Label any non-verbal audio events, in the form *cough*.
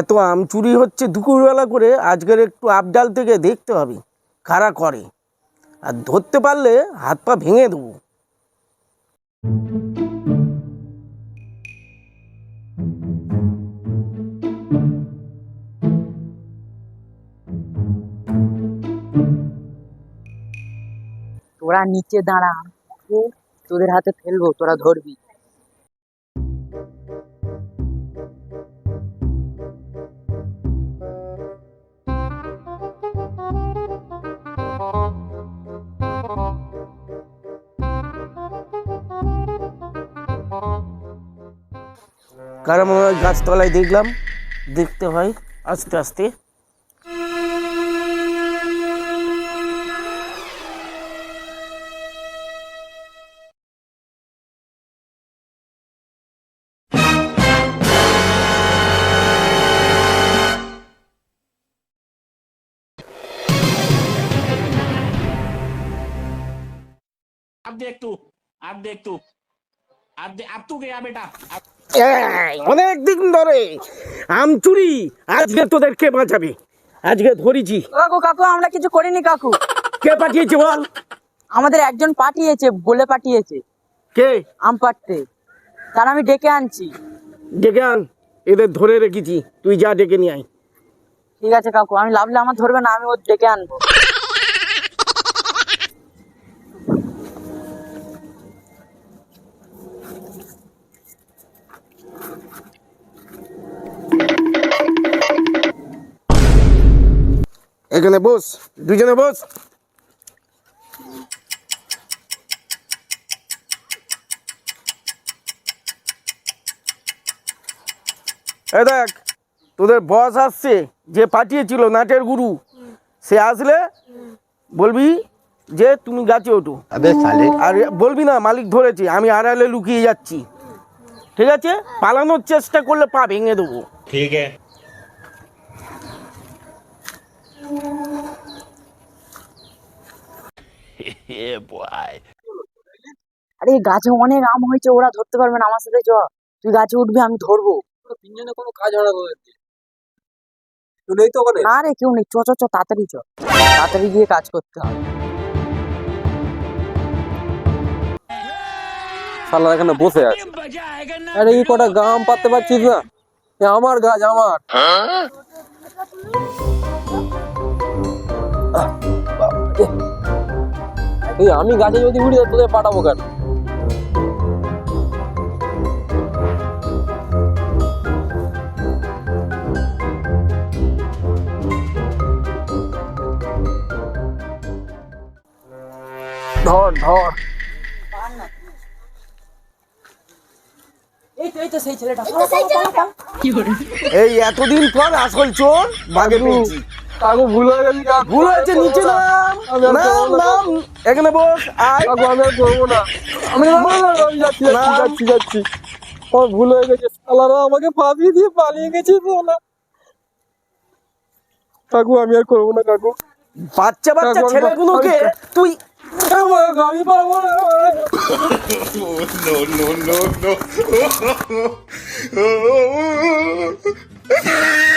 এত আম চুরি হচ্ছে দুপুরবেলা করে, আজকের একটু আবডাল থেকে দেখতে হবে কারা করে। আর ধরতে পারলে হাত পা ভেঙে দেবো। তোরা নিচে দাঁড়া, তোদের হাতে ফেলব, তোরা ধরবি। কারণ মনে হয় গাছতলায় দেখলাম দেখতে হয় আস্তে আস্তে अब देख तू अब देख तू अब दे, अब तू गया बेटा अब এই, অনেক দিন ধরে আম চুরি আজকে তোদের কে বাঁচাবে। আজকে ধরেছি। কাকু কাকু আমরা কিছু করিনি কাকু। কে পাঠিয়েছে বল? আমাদের একজন পাঠিয়েছে বলে পাঠিয়েছে। কে? আম পাড়তে। তার আমি ডেকে আনছি। ডেকে আন এদের ধরে রেখেছি। তুই যা ডেকে নিয়ে আয়। ঠিক আছে কাকু আমি লাভলে আমার ধরবে না আমি ও ডেকে আনব। এখানে বস দুজনে বস। এ দেখ তোদের বস আসছে যে পাঠিয়েছিল নাটের গুরু সে আসলে বলবি যে তুমি গাছে ওঠো। আর বলবি না মালিক ধরেছে আমি আড়ালে লুকিয়ে যাচ্ছি। ঠিক আছে? পালানোর চেষ্টা করলে পা ভেঙে দেবো। ঠিক আছে। আরে গাছে অনেক আম হয়েছে ওরা ধরতে পারবে না আমার সাথে চ। তুই গাছে উঠবি আমি ধরবো। তিনজনে কোনো কাজ হবে না রে কেউ নেই। চ চ চ তাড়াতাড়ি চ। তাড়াতাড়ি গিয়ে কাজ করতে হবে। শালা এখানে বসে আছে। আরে এই কটা গাম পাততে পারছিস না? আমার গাছ আমার। এই আমি গাছে যদি উড়ি তো তোদের পাঠাবো কেন? ধর ধর। এই তো সেই ছেলেটা। এই এতদিন পর আসল চোর? বাগে পেয়েছি। কাকু ভুল হয়ে গেছি কাকু। ভুল হয়েছে নিচে নাম। আমি নাম নাম এখানে বস আয়। কাকু আমি আর করব না। আমি যাচ্ছি যাচ্ছি যাচ্ছি আমার ভুল হয়ে গেছে। শালারা আমাকে ফাঁসিয়ে দিয়ে পালিয়ে গেছে না। কাকু আমি আর করব না কাকু। বাচ্চা বাচ্চা ছেলেগুলোকে তুই আমি পারব না no no no no. *laughs*